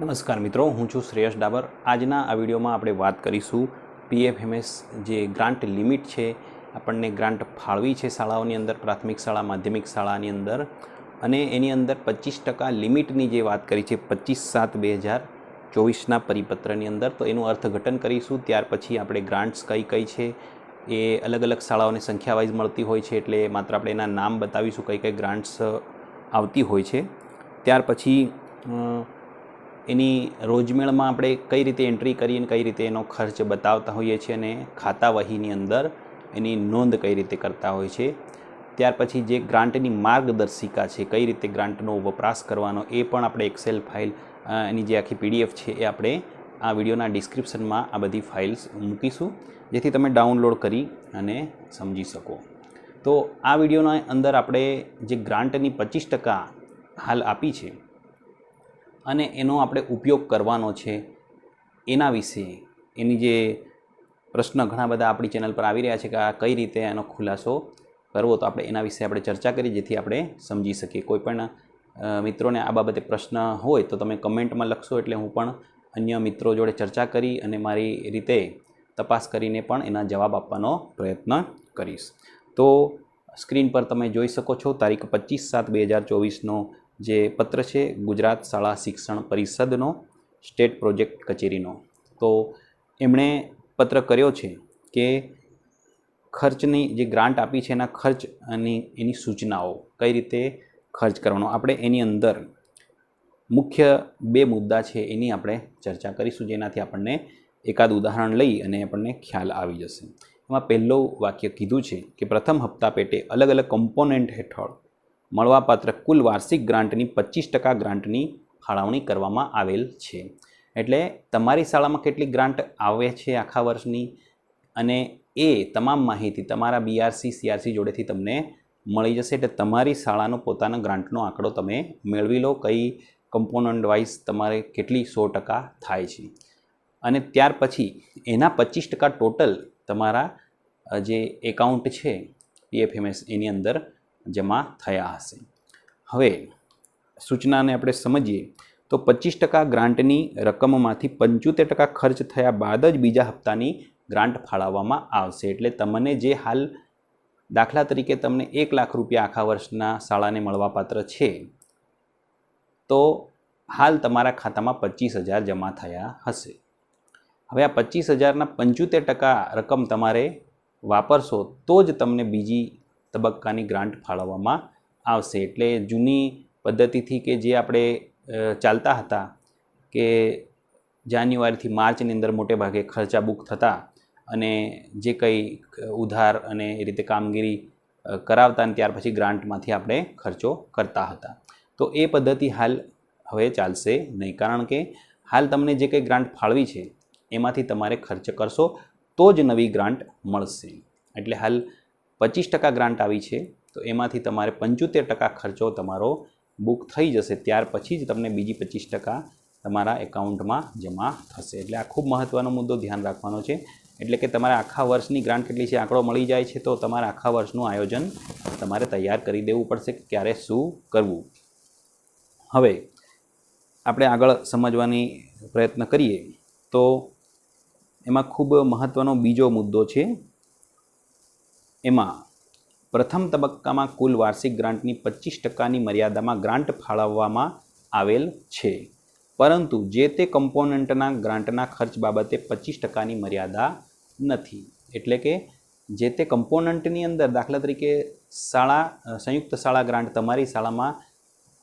નમસ્કાર મિત્રો, હું છું શ્રેયસ ડાબર. આજના આ વિડીયોમાં આપણે વાત કરીશું પીએફએમએસ જે ગ્રાન્ટ લિમિટ છે, આપણને ગ્રાન્ટ ફાળવી છે શાળાઓની અંદર, પ્રાથમિક શાળા, માધ્યમિક શાળાની અંદર, અને એની અંદર પચીસ ટકા લિમિટની જે વાત કરી છે, પચીસ સાત બે હજાર ચોવીસના પરિપત્રની અંદર, તો એનું અર્થઘટન કરીશું. ત્યાર પછી આપણે ગ્રાન્ટ્સ કઈ કઈ છે, એ અલગ અલગ શાળાઓને સંખ્યા વાઇઝ મળતી હોય છે, એટલે માત્ર આપણે એના નામ બતાવીશું કઈ કઈ ગ્રાન્ટ્સ આવતી હોય છે. ત્યાર પછી એની રોજમેળમાં આપણે કઈ રીતે એન્ટ્રી કરીને કઈ રીતે એનો ખર્ચ બતાવતા હોઈએ છીએ અને ખાતા વહીની અંદર એની નોંધ કઈ રીતે કરતા હોય છે. ત્યાર પછી જે ગ્રાન્ટની માર્ગદર્શિકા છે, કઈ રીતે ગ્રાન્ટનો વપરાશ કરવાનો, એ પણ આપણે એક્સેલ ફાઇલ એની જે આખી પીડીએફ છે એ આપણે આ વિડીયોના ડિસ્ક્રિપ્શનમાં આ બધી ફાઇલ્સ મૂકીશું, જેથી તમે ડાઉનલોડ કરી અને સમજી શકો. તો આ વિડીયોના અંદર આપણે જે ગ્રાન્ટની પચીસ ટકા હાલ આપી છે અને એનો આપણે ઉપયોગ કરવાનો છે એના વિશે. એની જે પ્રશ્ન ઘણા બધા આપણી ચેનલ પર આવી રહ્યા છે કે આ કઈ રીતે એનો ખુલાસો કરવો, તો આપણે એના વિશે આપણે ચર્ચા કરી, જેથી આપણે સમજી શકીએ. કોઈ પણ મિત્રોને આ બાબતે પ્રશ્ન હોય, તો તમે કમેન્ટમાં લખશો, એટલે હું પણ અન્ય મિત્રો જોડે ચર્ચા કરી અને મારી રીતે તપાસ કરીને પણ એના જવાબ આપવાનો પ્રયત્ન કરીશ. તો સ્ક્રીન પર તમે જોઈ શકો છો, તારીખ પચીસ સાત બે હજાર ચોવીસનો જે પત્ર છે ગુજરાત શાળા શિક્ષણ પરિષદનો, સ્ટેટ પ્રોજેક્ટ કચેરીનો. તો એમણે પત્ર કર્યો છે કે ખર્ચની જે ગ્રાન્ટ આપી છે એના ખર્ચ અને એની સૂચનાઓ કઈ રીતે ખર્ચ કરવાનો. આપણે એની અંદર મુખ્ય બે મુદ્દા છે એની આપણે ચર્ચા કરીશું, જેનાથી આપણને એકાદ ઉદાહરણ લઈ અને આપણને ખ્યાલ આવી જશે. એમાં પહેલું વાક્ય કીધું છે કે પ્રથમ હપ્તા પેટે અલગ અલગ કમ્પોનન્ટ હેઠળ મળવાપાત્ર કુલ વાર્ષિક ગ્રાન્ટની પચીસ ટકા ગ્રાન્ટની ફાળવણી કરવામાં આવેલ છે. એટલે તમારી શાળામાં કેટલી ગ્રાન્ટ આવે છે આખા વર્ષની? અને એ તમામ માહિતી તમારા બીઆરસી સીઆરસી જોડેથી તમને મળી જશે. એટલે તમારી શાળાનો પોતાનો ગ્રાન્ટનો આંકડો તમે મેળવી લો. કઈ કમ્પોનન્ટ વાઇઝ તમારે કેટલી સો ટકા થાય છે. અને ત્યાર પછી એના પચીસ ટકા ટોટલ તમારા જે એકાઉન્ટ છે પીએફએમએસ એની અંદર જમા થયા હશે. હવે સૂચનાને આપણે સમજીએ તો પચીસ ટકા ગ્રાન્ટની રકમમાંથી પંચોતેર ટકા ખર્ચ થયા બાદ જ બીજા હપ્તાની ગ્રાન્ટ ફાળવવામાં આવશે. એટલે તમને જે હાલ દાખલા તરીકે તમને એક લાખ રૂપિયા આખા વર્ષના શાળાને મળવાપાત્ર છે, તો હાલ તમારા ખાતામાં પચીસ હજાર જમા થયા હશે. હવે આ પચીસ હજારના પંચોતેર ટકા રકમ તમારે વાપરશો તો જ તમને બીજી તબક્કાની ગ્રાન્ટ ફાળવવામાં આવશે. એટલે જૂની પદ્ધતિથી કે જે આપણે ચાલતા હતા કે જાન્યુઆરીથી માર્ચની અંદર મોટે ભાગે ખર્ચા બુક થતા અને જે કંઈ ઉધાર અને એ રીતે કામગીરી કરાવતા અને ત્યાર પછી ગ્રાન્ટમાંથી આપણે ખર્ચો કરતા હતા. તો એ પદ્ધતિ હાલ હવે ચાલશે નહીં. કારણ કે હાલ તમને જે કંઈ ગ્રાન્ટ ફાળવી છે, એમાંથી તમારે ખર્ચ કરશો તો જ નવી ગ્રાન્ટ મળશે. એટલે હાલ પચીસ ટકા ગ્રાન્ટ આવી છે, તો એમાંથી તમારે પંચોતેર ટકા ખર્ચો તમારો બુક થઈ જશે. ત્યાર પછી જ તમને બીજી પચીસ ટકા તમારા એકાઉન્ટમાં જમા થશે. એટલે આ ખૂબ મહત્ત્વનો મુદ્દો ધ્યાન રાખવાનો છે. એટલે કે તમારે આખા વર્ષની ગ્રાન્ટ કેટલી છે, આંકડો મળી જાય છે, તો તમારે આખા વર્ષનું આયોજન તમારે તૈયાર કરી દેવું પડશે કે ક્યારે શું કરવું. હવે આપણે આગળ સમજવાની પ્રયત્ન કરીએ, તો એમાં ખૂબ મહત્ત્વનો બીજો મુદ્દો છે. એમાં પ્રથમ તબક્કામાં કુલ વાર્ષિક ગ્રાન્ટની પચીસ ટકાની મર્યાદામાં ગ્રાન્ટ ફાળવવામાં આવેલ છે. પરંતુ જે તે કમ્પોનન્ટના ગ્રાન્ટના ખર્ચ બાબતે પચીસ ટકાની મર્યાદા નથી. એટલે કે જે તે કમ્પોનન્ટની અંદર દાખલા તરીકે શાળા સંયુક્ત શાળા ગ્રાન્ટ તમારી શાળામાં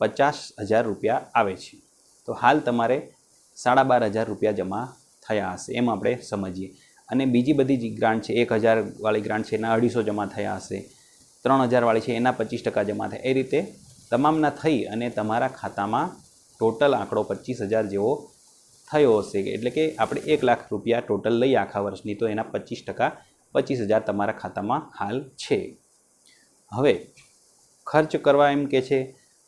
પચાસ હજાર રૂપિયા આવે છે. તો હાલ તમારે સાડા બાર હજાર રૂપિયા જમા થયા હશે. એમ આપણે સમજીએ. અને બીજી બધી જે ગ્રાન્ટ છે, એક હજારવાળી ગ્રાન્ટ છે, એના અઢીસો જમા થયા હશે, ત્રણ હજારવાળી છે, એના પચીસ ટકા જમા થાય. એ રીતે તમામના થઈ અને તમારા ખાતામાં ટોટલ આંકડો પચીસ હજાર જેવો થયો હશે. એટલે કે આપણે એક લાખ રૂપિયા ટોટલ લઈએ આખા વર્ષની, તો એના પચીસ ટકા, પચીસ હજાર તમારા ખાતામાં હાલ છે. હવે ખર્ચ કરવા એમ કે છે,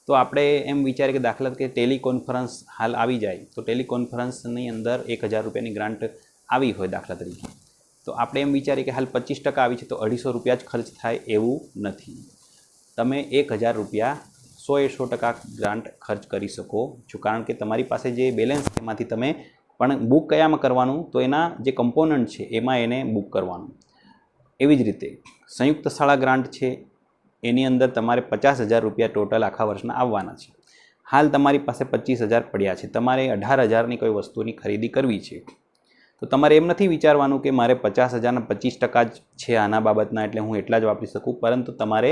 તો આપણે એમ વિચારીએ કે દાખલા તરીકે ટેલિકોન્ફરન્સ હાલ આવી જાય, તો ટેલિકોન્ફરન્સની અંદર એક હજાર રૂપિયાની ગ્રાન્ટ આવી હોય દાખલા તરીકે. તો આપણે એમ વિચારીએ કે હાલ પચીસ ટકા આવી છે તો અઢીસો રૂપિયા જ ખર્ચ થાય એવું નથી. તમે એક હજાર રૂપિયા સો એ ટકા ગ્રાન્ટ ખર્ચ કરી શકો છો. કારણ કે તમારી પાસે જે બેલેન્સ એમાંથી તમે પણ બુક કયામાં કરવાનું તો એના જે કમ્પોનન્ટ છે એમાં એને બુક કરવાનું. એવી જ રીતે સંયુક્ત શાળા ગ્રાન્ટ છે, એની અંદર તમારે પચાસ હજાર રૂપિયા ટોટલ આખા વર્ષના આવવાના છે. હાલ તમારી પાસે પચીસ હજાર પડ્યા છે. તમારે અઢાર હજારની કોઈ વસ્તુની ખરીદી કરવી છે. તો તમારે એમ નથી વિચારવાનું કે મારે પચાસ હજારના પચીસ ટકા જ છે આના બાબતના એટલે હું એટલા જ વાપરી શકું. પરંતુ તમારે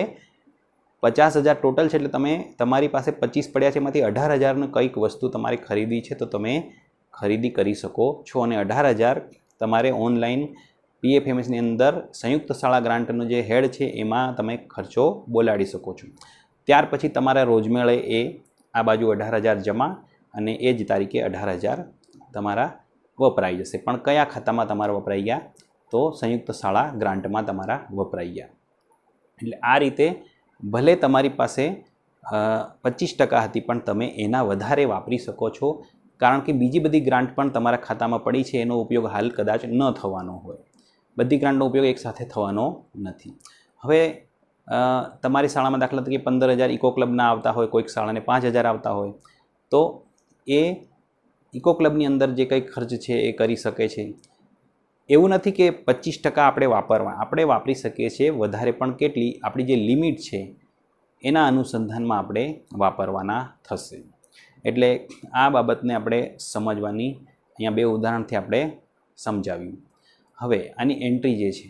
પચાસ હજાર ટોટલ છે એટલે તમે તમારી પાસે પચીસ પડ્યા છે એમાંથી અઢાર હજારનું કંઈક વસ્તુ તમારે ખરીદી છે તો તમે ખરીદી કરી શકો છો. અને અઢાર હજાર તમારે ઓનલાઈન પીએફએમએસની અંદર સંયુક્ત શાળા ગ્રાન્ટનો જે હેડ છે એમાં તમે ખર્ચો બોલાડી શકો છો. ત્યાર પછી તમારા રોજમેળે એ આ બાજુ અઢાર હજાર જમા અને એ જ તારીખે અઢાર હજાર તમારા વપરાઈ જશે. પણ કયા ખાતામાં તમારા વપરાઈ ગયા? તો સંયુક્ત શાળા ગ્રાન્ટમાં તમારા વપરાઈ ગયા. એટલે આ રીતે ભલે તમારી પાસે પચીસ ટકા હતી, પણ તમે એના વધારે વાપરી શકો છો. કારણ કે બીજી બધી ગ્રાન્ટ પણ તમારા ખાતામાં પડી છે, એનો ઉપયોગ હાલ કદાચ ન થવાનો હોય. બધી ગ્રાન્ટનો ઉપયોગ એકસાથે થવાનો નથી. હવે તમારી શાળામાં દાખલા તરીકે પંદર હજાર ઇકો ક્લબના આવતા હોય, કોઈક શાળાને પાંચ હજાર આવતા હોય, તો એ ઇકો ક્લબની અંદર જે કંઈ ખર્ચ છે એ કરી શકે છે. એવું નથી કે પચીસ ટકા આપણે વાપરવા, આપણે વાપરી શકીએ છીએ વધારે પણ કેટલી, આપણી જે લિમિટ છે એના અનુસંધાનમાં આપણે વાપરવાના થશે. એટલે આ બાબતને આપણે સમજવાની અહીંયા બે ઉદાહરણથી આપણે સમજાવ્યું. હવે આની એન્ટ્રી જે છે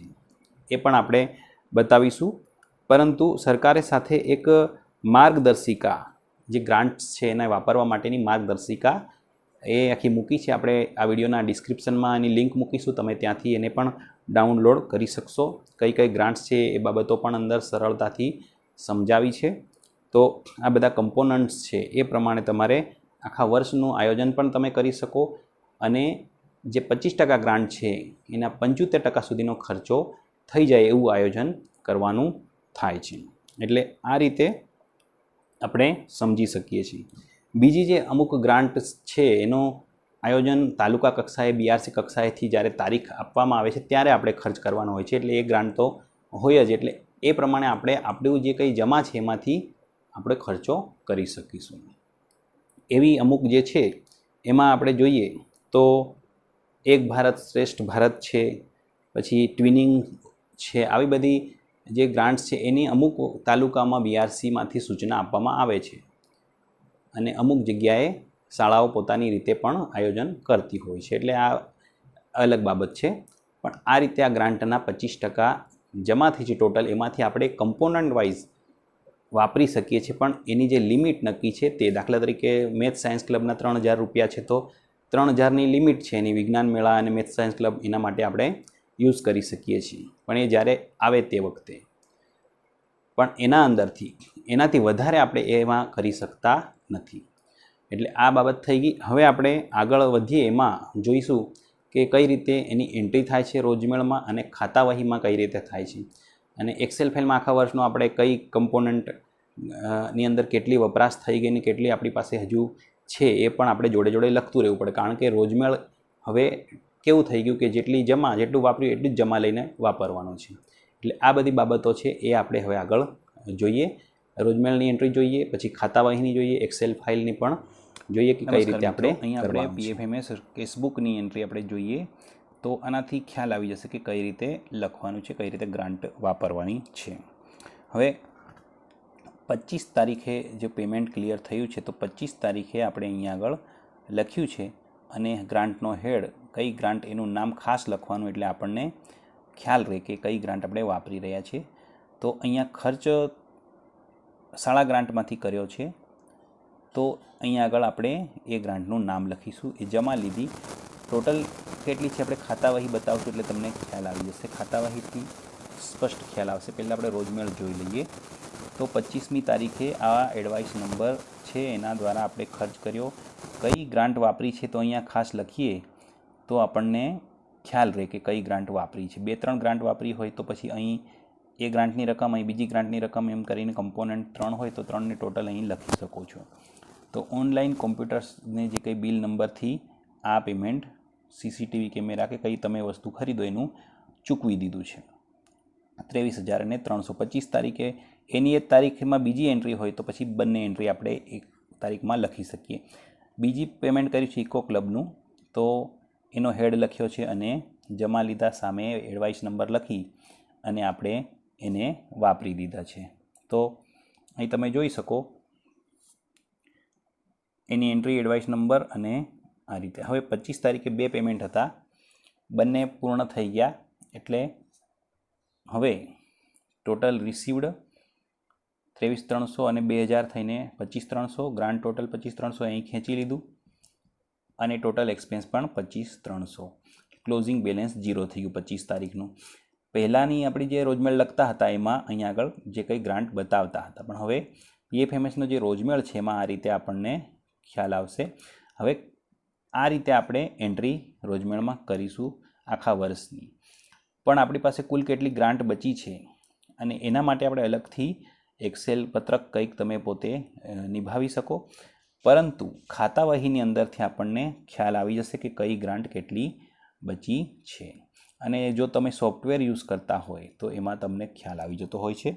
એ પણ આપણે બતાવીશું. પરંતુ સરકારે સાથે એક માર્ગદર્શિકા, જે ગ્રાન્ટ્સ છે એને વાપરવા માટેની માર્ગદર્શિકા એ આખી મૂકી છે. આપણે આ વિડીયોના ડિસ્ક્રિપ્શનમાં એની લિંક મૂકીશું. તમે ત્યાંથી એને પણ ડાઉનલોડ કરી શકશો. કઈ કઈ ગ્રાન્ટ્સ છે એ બાબતો પણ અંદર સરળતાથી સમજાવી છે. તો આ બધા કમ્પોનન્ટ્સ છે એ પ્રમાણે તમારે આખા વર્ષનું આયોજન પણ તમે કરી શકો. અને જે પચીસ ટકા ગ્રાન્ટ છે એના પંચોતેર ટકા સુધીનો ખર્ચો થઈ જાય એવું આયોજન કરવાનું થાય છે. એટલે આ રીતે આપણે સમજી શકીએ છીએ. બીજી જે અમુક ગ્રાન્ટ છે, એનો આયોજન તાલુકા કક્ષાએ બીઆરસી કક્ષાએથી જ્યારે તારીખ આપવામાં આવે છે, ત્યારે આપણે ખર્ચ કરવાનો હોય છે. એટલે એ ગ્રાન્ટ તો હોય જ. એટલે એ પ્રમાણે આપણે આપણું જે કંઈ જમા છે, એમાંથી આપણે ખર્ચો કરી શકીશું. એવી અમુક જે છે, એમાં આપણે જોઈએ તો એક ભારત શ્રેષ્ઠ ભારત છે, પછી ટ્વિનિંગ છે, આવી બધી જે ગ્રાન્ટ્સ છે, એની અમુક તાલુકામાં બીઆરસીમાંથી સૂચના આપવામાં આવે છે. અને અમુક જગ્યાએ શાળાઓ પોતાની રીતે પણ આયોજન કરતી હોય છે. એટલે આ અલગ બાબત છે. પણ આ રીતે આ ગ્રાન્ટના પચીસ ટકા જમા થઈ છે ટોટલ એમાંથી આપણે કમ્પોનન્ટ વાઇઝ વાપરી શકીએ છીએ. પણ એની જે લિમિટ નક્કી છે તે દાખલા તરીકે મેથ સાયન્સ ક્લબના ત્રણ હજાર રૂપિયા છે તો ત્રણ હજારની લિમિટ છે એની વિજ્ઞાન મેળા અને મેથ સાયન્સ ક્લબ એના માટે આપણે યુઝ કરી શકીએ છીએ. પણ એ જ્યારે આવે તે વખતે. પણ એના અંદરથી, એનાથી વધારે આપણે એમાં કરી શકતા નથી. એટલે આ બાબત થઈ ગઈ. હવે આપણે આગળ વધીએ. એમાં જોઈશું કે કઈ રીતે એની એન્ટ્રી થાય છે રોજમેળમાં અને ખાતાવહીમાં કઈ રીતે થાય છે. અને એક્સેલ ફાઇલમાં આખા વર્ષનો આપણે કઈ કમ્પોનન્ટની અંદર કેટલી વપરાશ થઈ ગઈ ને કેટલી આપણી પાસે હજુ છે એ પણ આપણે જોડે જોડે લખતું રહેવું પડે. કારણ કે રોજમેળ હવે કેવું થઈ ગયું કે જેટલી જમા, જેટલું વાપર્યું એટલું જ જમા લઈને વાપરવાનું છે. એટલે આ બધી બાબતો છે એ આપણે હવે આગળ જોઈએ. રોજમેળની એન્ટ્રી જોઈએ પછી ખાતાવાહીની જોઈએ એક્સેલ ફાઇલની પણ જોઈએ કે કઈ રીતે આપણે અહીંયા આપણે પીએફએમએસ કેસબુકની એન્ટ્રી આપણે જોઈએ તો આનાથી ખ્યાલ આવી જશે કે કઈ રીતે લખવાનું છે કઈ રીતે ગ્રાન્ટ વાપરવાની છે. હવે પચીસ તારીખે જે પેમેન્ટ ક્લિયર થયું છે તો પચીસ તારીખે આપણે અહીંયા આગળ લખ્યું છે અને ગ્રાન્ટનો હેડ કઈ ગ્રાન્ટ એનું નામ ખાસ લખવાનું એટલે આપણને ખ્યાલ રહે કે કઈ ગ્રાન્ટ આપણે વાપરી રહ્યા છીએ. તો અહીંયા ખર્ચ શાળા ગ્રાન્ટમાંથી કર્યો છે. તો અહીંયા આગળ આપણે એ ગ્રાન્ટનું નામ લખીશું. એ જમા લીધી. ટોટલ કેટલી છે આપણે? ખાતાવાહી બતાવશું એટલે તમને ખ્યાલ આવી જશે. ખાતાવાહીથી સ્પષ્ટ ખ્યાલ આવશે. પહેલાં આપણે રોજમેળ જોઈ લઈએ. તો પચીસમી તારીખે આ એડવાઇસ નંબર છે. એના દ્વારા આપણે ખર્ચ કર્યો. કઈ ગ્રાન્ટ વાપરી છે તો અહીંયા ખાસ લખીએ. તો આપણને ખ્યાલ રહે કે કઈ ગ્રાન્ટ વાપરી છે. બે ત્રણ ગ્રાન્ટ વાપરી હોય તો પછી અહીં એ ગ્રાન્ટની રકમ અહીં, બીજી ગ્રાન્ટની રકમ એમ કરીને કમ્પોનન્ટ ત્રણ હોય તો ત્રણને ટોટલ અહીં લખી શકો છો. તો ઓનલાઈન કોમ્પ્યુટર્સને જે કંઈ બિલ નંબરથી આ પેમેન્ટ સીસીટીવી કેમેરા કે કંઈ તમે વસ્તુ ખરીદો એનું ચૂકવી દીધું છે. ત્રેવીસ હજાર અને ત્રણસો પચીસ તારીખે. એની એક તારીખમાં બીજી એન્ટ્રી હોય તો પછી બંને એન્ટ્રી આપણે એક તારીખમાં લખી શકીએ. બીજી પેમેન્ટ કર્યું છે ઇકો ક્લબનું તો એનો હેડ લખ્યો છે અને જમા લીધા સામે એડવાઇસ નંબર લખી અને આપણે એને વાપરી દીધા છે. તો અહીં તમે જોઈ શકો એની એન્ટ્રી એડવાઇસ નંબર અને આ રીતે. હવે પચીસ તારીખે બે પેમેન્ટ હતા. બંને પૂર્ણ થઈ ગયા. એટલે હવે ટોટલ રિસીવડ ત્રેવીસ ત્રણસો અને બે હજાર થઈને પચીસ ત્રણસો. ગ્રાન્ડ ટોટલ પચીસ ત્રણસો અહીં ખેંચી લીધું. અને ટોટલ એક્સપેન્સ પણ પચીસ ત્રણસો. ક્લોઝિંગ બેલેન્સ ઝીરો થઈ ગયું પચીસ તારીખનું. પહેલાંની આપણી જે રોજમેળ લખતા હતા, એમાં અહીંયા આગળ જે કંઈ ગ્રાન્ટ બતાવતા હતા. પણ હવે પીએફએમએસનો જે રોજમેળ છે, એમાં આ રીતે આપણને ખ્યાલ આવશે. હવે આ રીતે આપણે એન્ટ્રી રોજમેળમાં કરીશું આખા વર્ષની. પણ આપણી પાસે કુલ કેટલી ગ્રાન્ટ બચી છે? અને એના માટે આપણે અલગથી એક્સેલ પત્રક કંઈક તમે પોતે નિભાવી શકો. પરંતુ ખાતાવહીની અંદરથી આપણને ખ્યાલ આવી જશે કે કઈ ગ્રાન્ટ કેટલી બચી છે. અને જો તમે સોફ્ટવેર યુઝ કરતા હોય, તો એમાં તમને ખ્યાલ આવી જતો હોય છે.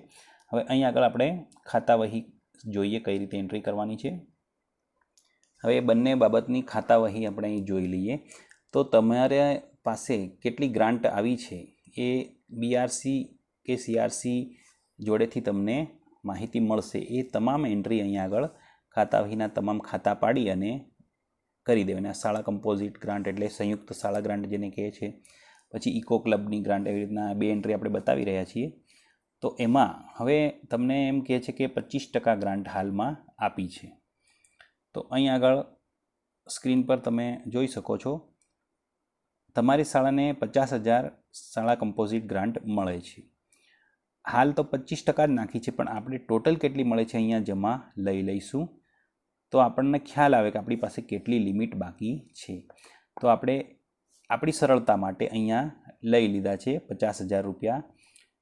હવે અહીં આગળ આપણે ખાતાવહી જોઈએ કઈ રીતે એન્ટ્રી કરવાની છે. હવે એ બંને બાબતની ખાતાવહી આપણે અહીં જોઈ લઈએ. તો તમારે પાસે કેટલી ગ્રાન્ટ આવી છે એ બીઆરસી કે સીઆરસી જોડેથી તમને માહિતી મળશે. એ તમામ એન્ટ્રી અહીં આગળ ખાતાવહીના તમામ ખાતા પાડી અને કરી દેવાના. શાળા કમ્પોઝિટ ગ્રાન્ટ એટલે સંયુક્ત શાળા ગ્રાન્ટ જેને કહે છે. પછી ઇકો ક્લબની ગ્રાન્ટ એવી રીતના બે એન્ટ્રી આપણે બતાવી રહ્યા છીએ. તો એમાં હવે તમને એમ કહે છે કે પચીસ ટકા ગ્રાન્ટ હાલમાં આપી છે. તો અહીં આગળ સ્ક્રીન પર તમે જોઈ શકો છો. તમારી શાળાને પચાસ હજાર શાળા કમ્પોઝિટ ગ્રાન્ટ મળે છે. હાલ તો પચીસ ટકા જ નાખી છે, પણ આપણે ટોટલ કેટલી મળે છે અહીંયા જમા લઈ લઈશું. તો આપણને ખ્યાલ આવે કે આપણી પાસે કેટલી લિમિટ બાકી છે. તો આપણે આપણી સરળતા માટે અહીંયા લઈ લીધા છે પચાસ હજાર રૂપિયા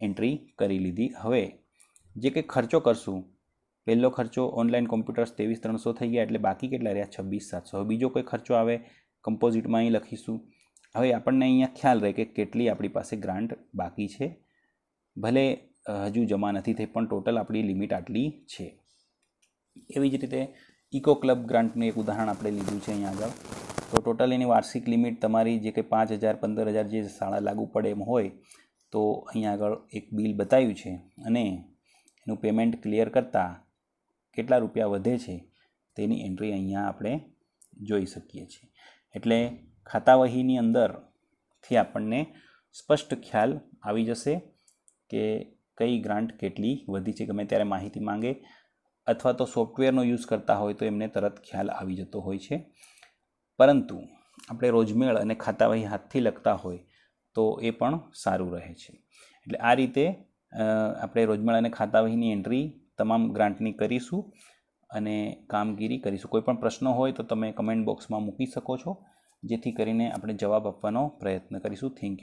એન્ટ્રી કરી લીધી. હવે જે કંઈ ખર્ચો કરશું, પહેલો ખર્ચો ઓનલાઈન કોમ્પ્યુટર્સ ત્રેવીસ ત્રણસો થઈ ગયા એટલે બાકી કેટલા રહ્યા? છવ્વીસ સાતસો. બીજો કોઈ ખર્ચો આવે કમ્પોઝિટમાં અહીં લખીશું. હવે આપણને અહીંયા ખ્યાલ રહે કે કેટલી આપણી પાસે ગ્રાન્ટ બાકી છે. ભલે હજુ જમા નથી થઈ, પણ ટોટલ આપણી લિમિટ આટલી છે. એવી જ રીતે ઇકો ક્લબ ગ્રાન્ટનું એક ઉદાહરણ આપણે લીધું છે અહીંયા આગળ. તો ટોટલ એની વાર્ષિક લિમિટ તમારી જે કંઈ પાંચ હજાર, પંદર હજાર જે શાળા લાગુ પડે એમ હોય, તો અહીંયા આગળ એક બિલ બતાવ્યું છે અને એનું પેમેન્ટ ક્લિયર કરતાં કેટલા રૂપિયા વધે છે તેની એન્ટ્રી અહીંયા આપણે જોઈ શકીએ છીએ. એટલે ખાતાવહીની અંદરથી આપણને સ્પષ્ટ ખ્યાલ આવી જશે કે કઈ ગ્રાન્ટ કેટલી વધી છે, ગમે ત્યારે માહિતી માંગે, અથવા તો સોફ્ટવેરનો યુઝ કરતા હોય તો એમને તરત ખ્યાલ આવી જતો હોય છે. પરંતુ આપણે રોજમેળ અને ખાતાવહી હાથથી લખતા હોય તો એ પણ સારું રહે છે. એટલે આ રીતે આપણે રોજમેળ અને ખાતાવહીની એન્ટ્રી તમામ ગ્રાન્ટની કરીશું અને કામગીરી કરીશું. કોઈ પણ પ્રશ્નો હોય તો તમે કમેન્ટ બોક્સમાં મૂકી શકો છો, જેથી કરીને આપણે જવાબ આપવાનો પ્રયત્ન કરીશું. Thank you.